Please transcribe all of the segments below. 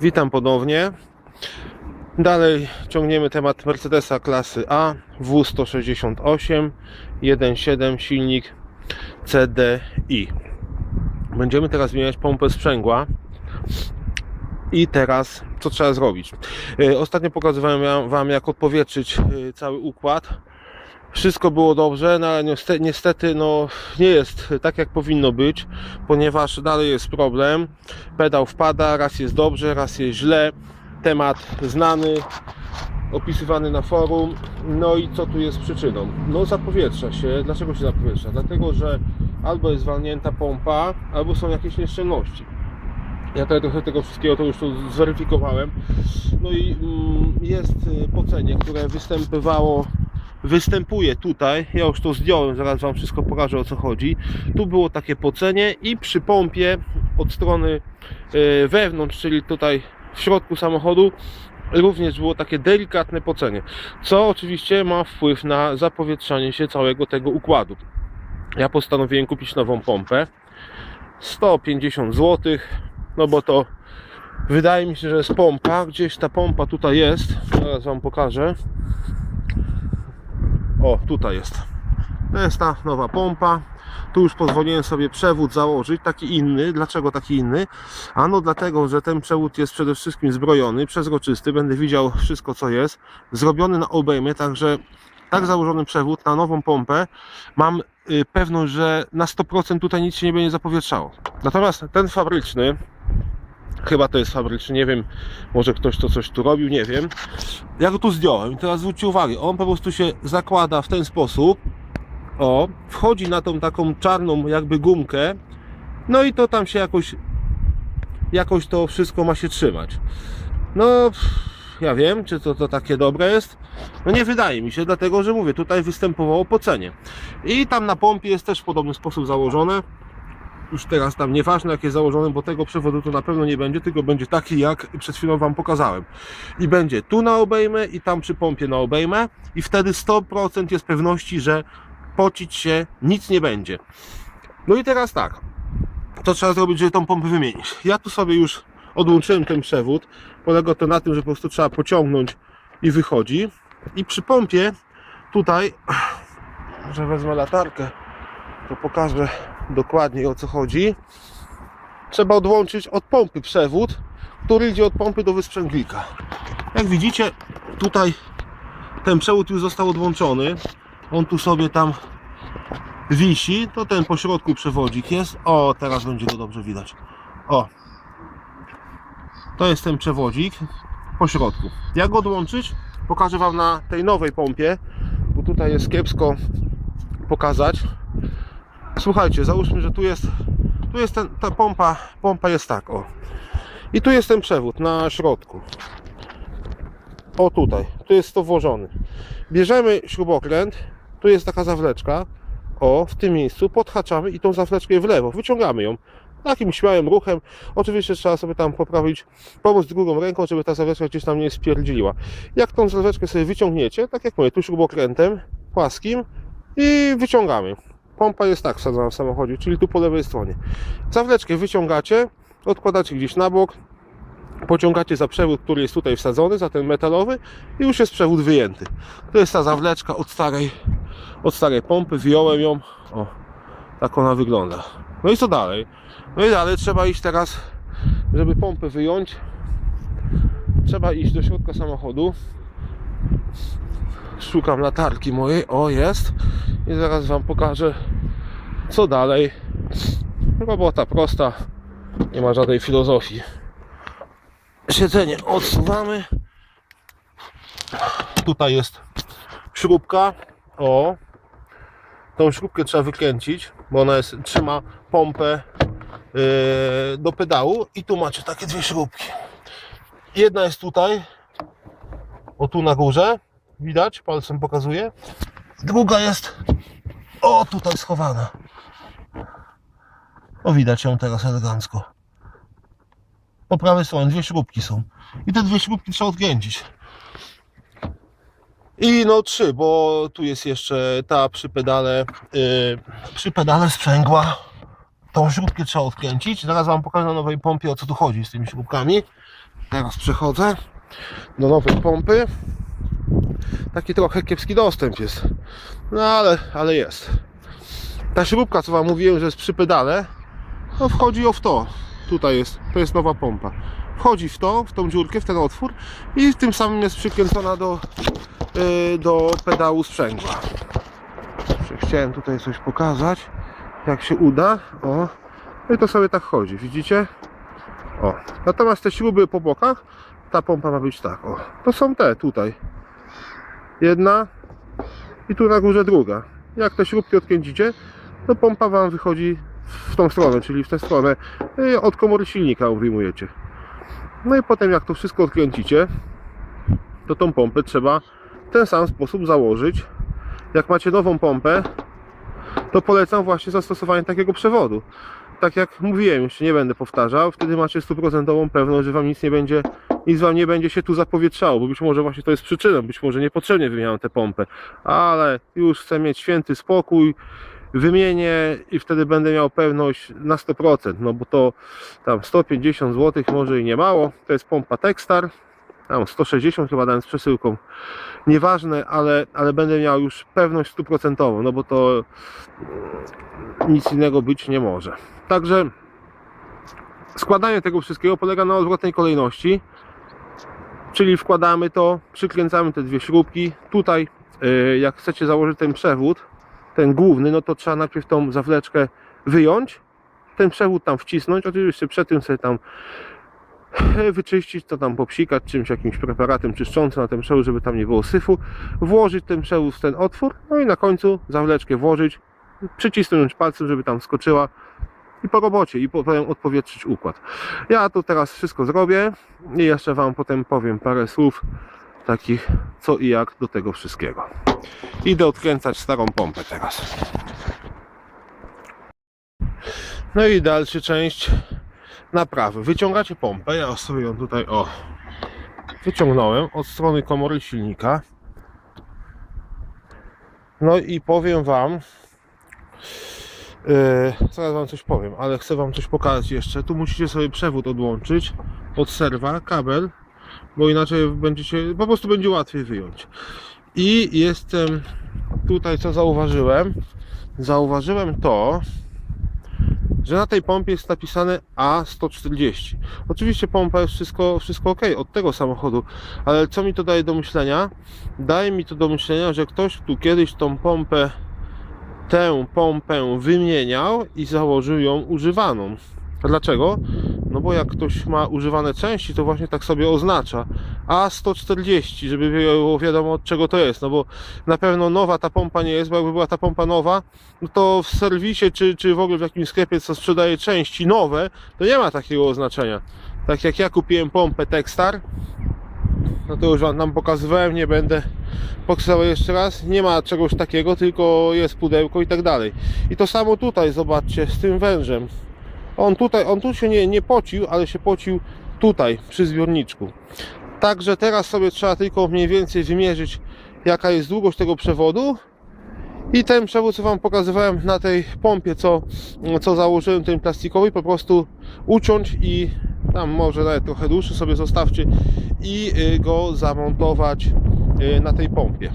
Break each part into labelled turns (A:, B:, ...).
A: Witam ponownie. Dalej ciągniemy temat Mercedesa klasy A W168 1.7 silnik CDI. Będziemy teraz zmieniać pompę sprzęgła. I teraz co trzeba zrobić? Yy, Ostatnio pokazywałem Wam jak odpowietrzyć yy, cały układ. Wszystko było dobrze, no niestety, no, nie jest tak jak powinno być, ponieważ dalej jest problem. Pedał wpada, raz jest dobrze, raz jest źle. Temat znany, opisywany na forum. No i co tu jest przyczyną? No zapowietrza się. Dlaczego się zapowietrza? Dlatego, że albo jest walnięta pompa, albo są jakieś nieszczelności. Ja tutaj trochę tego wszystkiego to już tu zweryfikowałem. No i mm, jest y, pocenie, które występowało występuje tutaj, ja już to zdjąłem, zaraz Wam wszystko pokażę o co chodzi. Tu było takie pocenie i przy pompie od strony y, wewnątrz, czyli tutaj w środku samochodu również było takie delikatne pocenie, co oczywiście ma wpływ na zapowietrzanie się całego tego układu. Ja postanowiłem kupić nową pompę 150 zł, no bo to wydaje mi się, że jest pompa, gdzieś ta pompa tutaj jest, zaraz Wam pokażę. O, tutaj jest. To jest ta nowa pompa. Tu już pozwoliłem sobie przewód założyć, taki inny. Dlaczego taki inny? Ano dlatego, że ten przewód jest przede wszystkim zbrojony, przezroczysty. Będę widział wszystko, co jest. Zrobiony na obejmie, także tak założony przewód na nową pompę mam y, pewność, że na 100% tutaj nic się nie będzie zapowietrzało. Natomiast ten fabryczny, chyba to jest fabryczny, nie wiem, może ktoś to coś tu robił, nie wiem. Ja go tu zdjąłem i teraz zwróćcie uwagę, on po prostu się zakłada w ten sposób, o, wchodzi na tą taką czarną jakby gumkę, no i to tam się jakoś, jakoś to wszystko ma się trzymać. No, ja wiem, czy to, to takie dobre jest. No nie wydaje mi się, dlatego że mówię, tutaj występowało pocenie. I tam na pompie jest też w podobny sposób założone. Już teraz tam nieważne jak jest założone, bo tego przewodu to na pewno nie będzie, tylko będzie taki jak przed chwilą Wam pokazałem. I będzie tu na obejmę i tam przy pompie na obejmę i wtedy 100% jest pewności, że pocić się nic nie będzie. No i teraz tak, to trzeba zrobić, żeby tą pompę wymienić. Ja tu sobie już odłączyłem ten przewód. Polega to na tym, że po prostu trzeba pociągnąć i wychodzi. I przy pompie tutaj, że wezmę latarkę, to pokażę dokładnie o co chodzi. Trzeba odłączyć od pompy przewód, który idzie od pompy do wysprzęglika. Jak widzicie, tutaj ten przewód już został odłączony. On tu sobie tam wisi. To ten po środku przewodzik jest. O, teraz będzie go dobrze widać. O. To jest ten przewodzik po środku. Jak go odłączyć? Pokażę Wam na tej nowej pompie, bo tutaj jest kiepsko pokazać. Słuchajcie, załóżmy, że tu jest tu jest ten, ta pompa, pompa jest tak, o. I tu jest ten przewód na środku. O tutaj, tu jest to włożony. Bierzemy śrubokręt, tu jest taka zawleczka, o, w tym miejscu, podhaczamy i tą zawleczkę w lewo, wyciągamy ją. Takim śmiałym ruchem. Oczywiście trzeba sobie tam poprawić, pomóc drugą ręką, żeby ta zawleczka gdzieś tam nie spierdziła. Jak tą zawleczkę sobie wyciągniecie, tak jak mówię, tu śrubokrętem płaskim i wyciągamy. Pompa jest tak wsadzona w samochodzie, czyli tu po lewej stronie. Zawleczkę wyciągacie, odkładacie gdzieś na bok, pociągacie za przewód, który jest tutaj wsadzony, za ten metalowy i już jest przewód wyjęty. To jest ta zawleczka od starej, od starej pompy, wyjąłem ją. O, tak ona wygląda. No i co dalej? No i dalej trzeba iść teraz, żeby pompę wyjąć. Trzeba iść do środka samochodu. Szukam latarki mojej. O, jest. I zaraz Wam pokażę, co dalej. Robota prosta. Nie ma żadnej filozofii. Siedzenie odsuwamy. Tutaj jest śrubka. O. Tą śrubkę trzeba wykręcić, bo ona jest, trzyma pompę yy, do pedału. I tu macie takie dwie śrubki. Jedna jest tutaj. O tu na górze. Widać? Palcem pokazuję. Druga jest o tutaj schowana. O widać ją teraz elegancko. Po prawej stronie dwie śrubki są. I te dwie śrubki trzeba odkręcić. I no trzy, bo tu jest jeszcze ta przy pedale, yy, przy pedale sprzęgła. Tą śrubkę trzeba odkręcić. Zaraz Wam pokażę na nowej pompie o co tu chodzi z tymi śrubkami. teraz przechodzę do nowej pompy. Taki trochę kiepski dostęp jest. No ale, ale jest. Ta śrubka, co wam mówiłem, że jest przy pedale, no wchodzi o w to. Tutaj jest, to jest nowa pompa. Wchodzi w to, w tą dziurkę, w ten otwór i tym samym jest przykręcona do, yy, do pedału sprzęgła. Chciałem tutaj coś pokazać, jak się uda. O, no i to sobie tak chodzi, widzicie? O, natomiast te śruby po bokach, ta pompa ma być tak, o. To są te tutaj. Jedna i tu na górze druga. Jak te śrubki odkręcicie, to pompa Wam wychodzi w tą stronę, czyli w tę stronę i od komory silnika wyjmujecie. No i potem jak to wszystko odkręcicie, to tą pompę trzeba w ten sam sposób założyć. Jak macie nową pompę, to polecam właśnie zastosowanie takiego przewodu. Tak jak mówiłem, jeszcze nie będę powtarzał, wtedy macie stuprocentową pewność, że Wam nic nie będzie, nic Wam nie będzie się tu zapowietrzało, bo być może właśnie to jest przyczyną, być może niepotrzebnie wymieniam tę pompę, ale już chcę mieć święty spokój, wymienię i wtedy będę miał pewność na 100%, no bo to tam 150 zł może i nie mało, to jest pompa Techstar, tam 160 chyba dałem z przesyłką, nieważne, ale, ale będę miał już pewność stuprocentową, no bo to mm, nic innego być nie może. Także składanie tego wszystkiego polega na odwrotnej kolejności, czyli wkładamy to, przykręcamy te dwie śrubki. Tutaj, yy, jak chcecie założyć ten przewód, ten główny, no to trzeba najpierw tą zawleczkę wyjąć, ten przewód tam wcisnąć, oczywiście przed tym sobie tam wyczyścić, to tam popsikać czymś, jakimś preparatem czyszczącym na ten przewód, żeby tam nie było syfu, włożyć ten przewód w ten otwór, no i na końcu zawleczkę włożyć, przycisnąć palcem, żeby tam skoczyła i po robocie i potem odpowietrzyć układ. Ja to teraz wszystko zrobię i jeszcze Wam potem powiem parę słów takich co i jak do tego wszystkiego. Idę odkręcać starą pompę teraz. No i dalsza część naprawy. Wyciągacie pompę, ja sobie ją tutaj o wyciągnąłem od strony komory silnika. No i powiem Wam, Yy, zaraz wam coś powiem, ale chcę wam coś pokazać jeszcze. Tu musicie sobie przewód odłączyć od serwa, kabel, bo inaczej będziecie, po prostu będzie łatwiej wyjąć. I jestem tutaj, co zauważyłem. Zauważyłem to, że na tej pompie jest napisane A140. Oczywiście pompa jest wszystko, wszystko ok od tego samochodu, ale co mi to daje do myślenia? Daje mi to do myślenia, że ktoś tu kiedyś tą pompę tę pompę wymieniał i założył ją używaną. Dlaczego? No bo jak ktoś ma używane części, to właśnie tak sobie oznacza A140, żeby było wiadomo od czego to jest. No bo na pewno nowa ta pompa nie jest, bo jakby była ta pompa nowa, no to w serwisie czy, czy w ogóle w jakimś sklepie, co sprzedaje części nowe, to nie ma takiego oznaczenia. Tak jak ja kupiłem pompę Techstar, no to już wam pokazywałem, nie będę pokazywał jeszcze raz. Nie ma czegoś takiego, tylko jest pudełko i tak dalej. I to samo tutaj, zobaczcie, z tym wężem. On tutaj, on tu się nie, nie pocił, ale się pocił tutaj, przy zbiorniczku. Także teraz sobie trzeba tylko mniej więcej wymierzyć, jaka jest długość tego przewodu. I ten przewód, co Wam pokazywałem na tej pompie, co, co założyłem, ten plastikowy, po prostu uciąć i tam może nawet trochę dłuższy sobie zostawcie i y, go zamontować y, na tej pompie.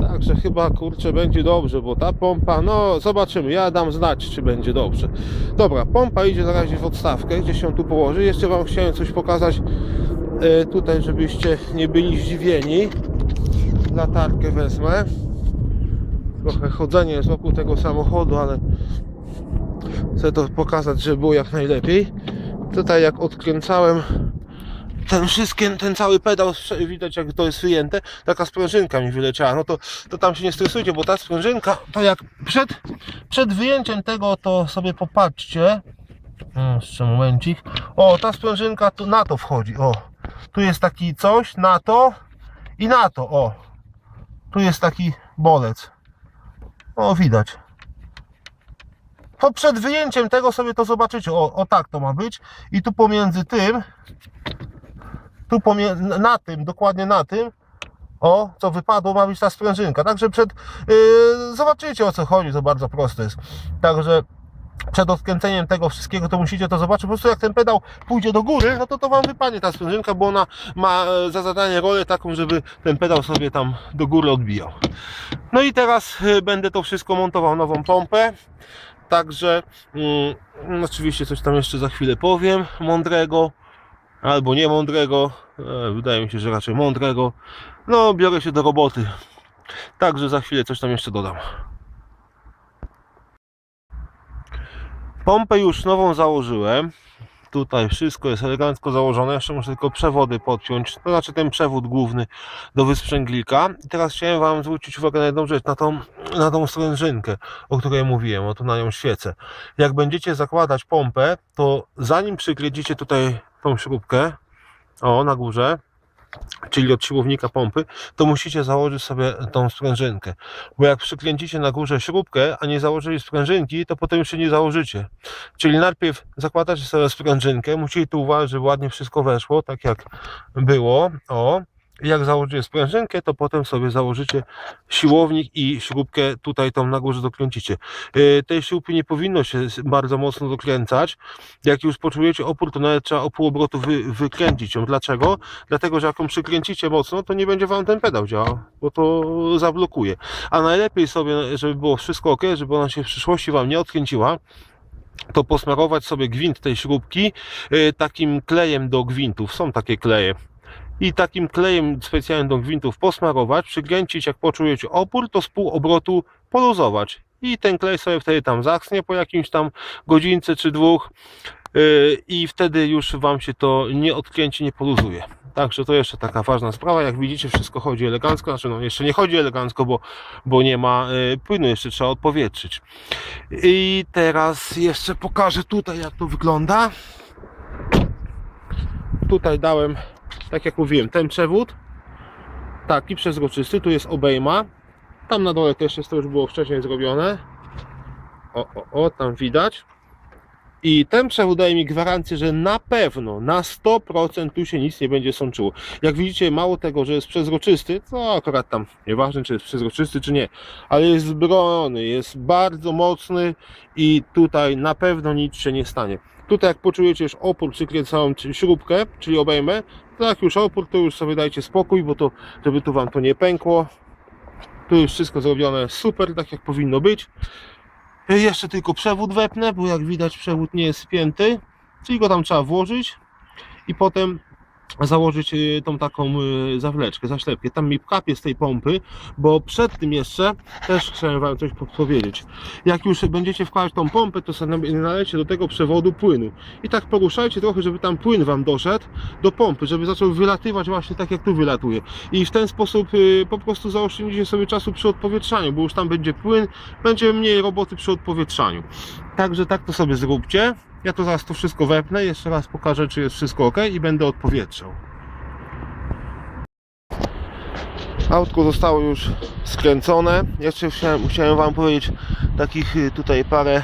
A: Także chyba kurczę będzie dobrze, bo ta pompa, no zobaczymy, ja dam znać czy będzie dobrze. Dobra, pompa idzie na razie w odstawkę, gdzie się tu położy. Jeszcze Wam chciałem coś pokazać y, tutaj, żebyście nie byli zdziwieni. Latarkę wezmę. Trochę chodzenie jest wokół tego samochodu, ale chcę to pokazać, żeby było jak najlepiej. Tutaj jak odkręcałem ten wszystkie, ten cały pedał, widać jak to jest wyjęte, taka sprężynka mi wyleciała, no to, to tam się nie stresujcie, bo ta sprężynka, to jak przed, przed wyjęciem tego, to sobie popatrzcie, Hmm, jeszcze momencik, o ta sprężynka tu na to wchodzi, o, tu jest taki coś, na to i na to, o, tu jest taki bolec, o widać, to przed wyjęciem tego sobie to zobaczycie. O, o tak to ma być. I tu pomiędzy tym, tu na tym, dokładnie na tym, o, co wypadło, ma być ta sprężynka. Także przed, yy, zobaczycie o co chodzi, to bardzo proste jest. Także przed odkręceniem tego wszystkiego, to musicie to zobaczyć. Po prostu jak ten pedał pójdzie do góry, no to to Wam wypadnie ta sprężynka, bo ona ma e, za zadanie rolę taką, żeby ten pedał sobie tam do góry odbijał. No i teraz e, będę to wszystko montował, nową pompę. Także mm, oczywiście coś tam jeszcze za chwilę powiem mądrego albo nie mądrego. E, wydaje mi się, że raczej mądrego. No, biorę się do roboty. Także za chwilę coś tam jeszcze dodam. Pompę już nową założyłem. Tutaj wszystko jest elegancko założone. Jeszcze muszę tylko przewody podpiąć. To znaczy ten przewód główny do wysprzęglika. I teraz chciałem Wam zwrócić uwagę na jedną rzecz, na tą, na tą sprężynkę, o której mówiłem, o tu na nią świecę. Jak będziecie zakładać pompę, to zanim przykręcicie tutaj tą śrubkę, o na górze, czyli od siłownika pompy, to musicie założyć sobie tą sprężynkę. Bo jak przykręcicie na górze śrubkę, a nie założyli sprężynki, to potem już się nie założycie. Czyli najpierw zakładacie sobie sprężynkę, musicie tu uważać, żeby ładnie wszystko weszło, tak jak było. O. Jak założycie sprężynkę, to potem sobie założycie siłownik i śrubkę tutaj tą na górze dokręcicie. Yy, tej śrubki nie powinno się bardzo mocno dokręcać. Jak już poczujecie opór, to nawet trzeba o pół obrotu wy, wykręcić ją. Dlaczego? Dlatego, że jak ją przykręcicie mocno, to nie będzie Wam ten pedał działał, bo to zablokuje. A najlepiej sobie, żeby było wszystko ok, żeby ona się w przyszłości Wam nie odkręciła, to posmarować sobie gwint tej śrubki yy, takim klejem do gwintów. Są takie kleje i takim klejem specjalnym do gwintów posmarować, przykręcić, jak poczujecie opór, to z pół obrotu poluzować. I ten klej sobie wtedy tam zaschnie po jakimś tam godzince czy dwóch yy, i wtedy już Wam się to nie odkręci, nie poluzuje. Także to jeszcze taka ważna sprawa. Jak widzicie, wszystko chodzi elegancko. Znaczy, no jeszcze nie chodzi elegancko, bo, bo nie ma yy, płynu, jeszcze trzeba odpowietrzyć. I teraz jeszcze pokażę tutaj, jak to wygląda. Tutaj dałem tak jak mówiłem, ten przewód taki przezroczysty, tu jest obejma tam na dole też jest, to już było wcześniej zrobione o, o, o, tam widać i ten przewód daje mi gwarancję, że na pewno, na 100% tu się nic nie będzie sączyło. Jak widzicie, mało tego, że jest przezroczysty, to akurat tam nieważne, czy jest przezroczysty, czy nie, ale jest zbrojony, jest bardzo mocny i tutaj na pewno nic się nie stanie. Tutaj jak poczujecie już opór, przykręcałem śrubkę, czyli obejmę, to jak już opór, to już sobie dajcie spokój, bo to, żeby tu Wam to nie pękło. Tu już wszystko zrobione super, tak jak powinno być. Jeszcze tylko przewód wepnę, bo jak widać przewód nie jest spięty, czyli go tam trzeba włożyć i potem założyć y, tą taką y, zawleczkę, zaślepkę. Tam mi kapie z tej pompy, bo przed tym jeszcze też chciałem Wam coś powiedzieć. Jak już będziecie wkładać tą pompę, to sobie nalejcie do tego przewodu płynu. I tak poruszajcie trochę, żeby tam płyn Wam doszedł do pompy, żeby zaczął wylatywać właśnie tak jak tu wylatuje. I w ten sposób y, po prostu zaoszczędzicie sobie czasu przy odpowietrzaniu, bo już tam będzie płyn, będzie mniej roboty przy odpowietrzaniu. Także tak to sobie zróbcie. Ja to zaraz to wszystko wepnę, jeszcze raz pokażę, czy jest wszystko ok i będę odpowietrzał. Autko zostało już skręcone. Jeszcze chciałem, Wam powiedzieć takich y, tutaj parę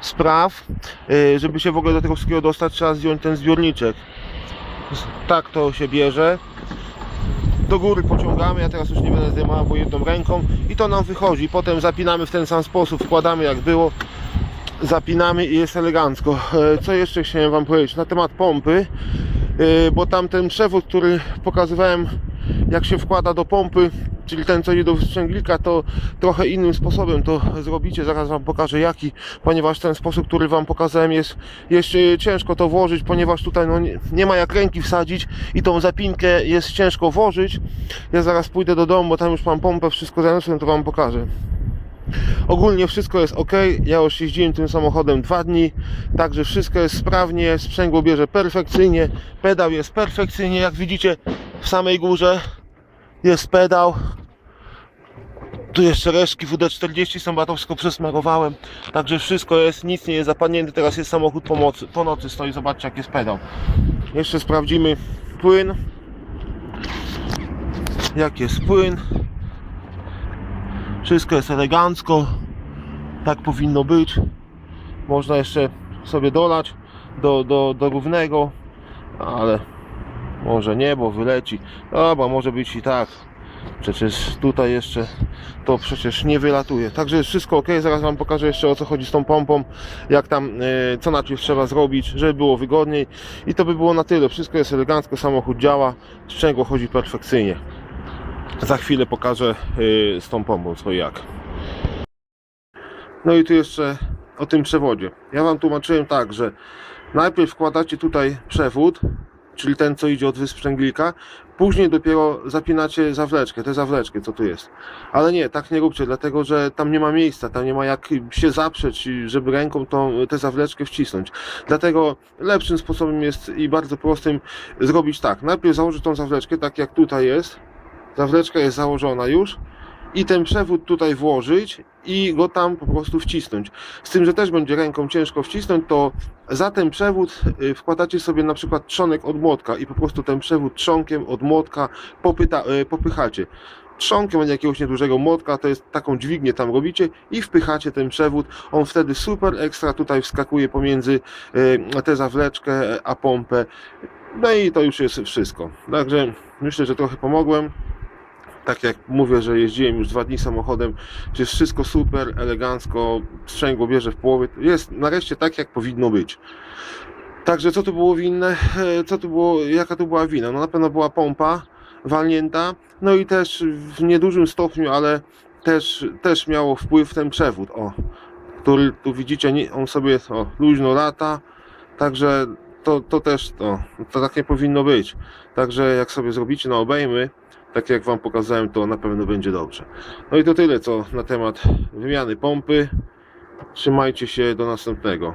A: spraw. Y, Żeby się w ogóle do tego wszystkiego dostać, trzeba zdjąć ten zbiorniczek. Tak to się bierze. Do góry pociągamy, ja teraz już nie będę zdejmował, bo jedną ręką i to nam wychodzi. Potem zapinamy w ten sam sposób, wkładamy jak było zapinamy i jest elegancko. E, Co jeszcze chciałem Wam powiedzieć na temat pompy, e, bo tam ten przewód, który pokazywałem, jak się wkłada do pompy, czyli ten, co idzie do wstrzęglika, to trochę innym sposobem to zrobicie. Zaraz Wam pokażę jaki, ponieważ ten sposób, który Wam pokazałem, jest jeszcze ciężko to włożyć, ponieważ tutaj no, nie, nie ma jak ręki wsadzić i tą zapinkę jest ciężko włożyć. Ja zaraz pójdę do domu, bo tam już mam pompę, wszystko zaniosłem, to Wam pokażę. Ogólnie wszystko jest ok. Ja już jeździłem tym samochodem dwa dni, także wszystko jest sprawnie. Sprzęgło bierze perfekcyjnie, pedał jest perfekcyjnie. Jak widzicie, w samej górze jest pedał. Tu jeszcze resztki WD-40 są, bo ja to wszystko przesmarowałem. Także wszystko jest, nic nie jest zapadnięte. Teraz jest samochód pomocy. Po nocy stoi, zobaczcie jak jest pedał. Jeszcze sprawdzimy płyn. Jak jest płyn. Wszystko jest elegancko. Tak powinno być. Można jeszcze sobie dolać do, do, do równego, ale może nie, bo wyleci. Dobra, może być i tak. Przecież tutaj jeszcze to przecież nie wylatuje. Także jest wszystko ok. Zaraz Wam pokażę jeszcze o co chodzi z tą pompą, jak tam, e, co najpierw trzeba zrobić, żeby było wygodniej. I to by było na tyle. Wszystko jest elegancko, samochód działa, sprzęgło chodzi perfekcyjnie. Za chwilę pokażę e, z tą pompą co jak. No i tu jeszcze o tym przewodzie. Ja Wam tłumaczyłem tak, że najpierw wkładacie tutaj przewód, czyli ten co idzie od wysprzęglika, później dopiero zapinacie zawleczkę, tę zawleczkę co tu jest. Ale nie, tak nie róbcie, dlatego że tam nie ma miejsca, tam nie ma jak się zaprzeć, żeby ręką tą, tę zawleczkę wcisnąć. Dlatego lepszym sposobem jest i bardzo prostym zrobić tak. Najpierw założyć tą zawleczkę, tak jak tutaj jest. Zawleczka jest założona już i ten przewód tutaj włożyć i go tam po prostu wcisnąć. Z tym, że też będzie ręką ciężko wcisnąć, to za ten przewód y, wkładacie sobie na przykład trzonek od młotka i po prostu ten przewód trzonkiem od młotka popyta, y, popychacie. Trzonkiem od jakiegoś niedużego młotka, to jest taką dźwignię tam robicie i wpychacie ten przewód. On wtedy super ekstra tutaj wskakuje pomiędzy y, tę zawleczkę a pompę. No i to już jest wszystko. Także myślę, że trochę pomogłem tak jak mówię, że jeździłem już dwa dni samochodem, to jest wszystko super, elegancko, sprzęgło bierze w połowie, jest nareszcie tak jak powinno być. Także co tu było winne? E, Co tu było, jaka tu była wina? No na pewno była pompa walnięta, no i też w niedużym stopniu, ale też, też miało wpływ ten przewód, o, który tu widzicie, on sobie o, luźno lata, także to, to też to, to tak nie powinno być. Także jak sobie zrobicie na obejmy, tak jak Wam pokazałem, to na pewno będzie dobrze. No i to tyle, co na temat wymiany pompy. Trzymajcie się, do następnego.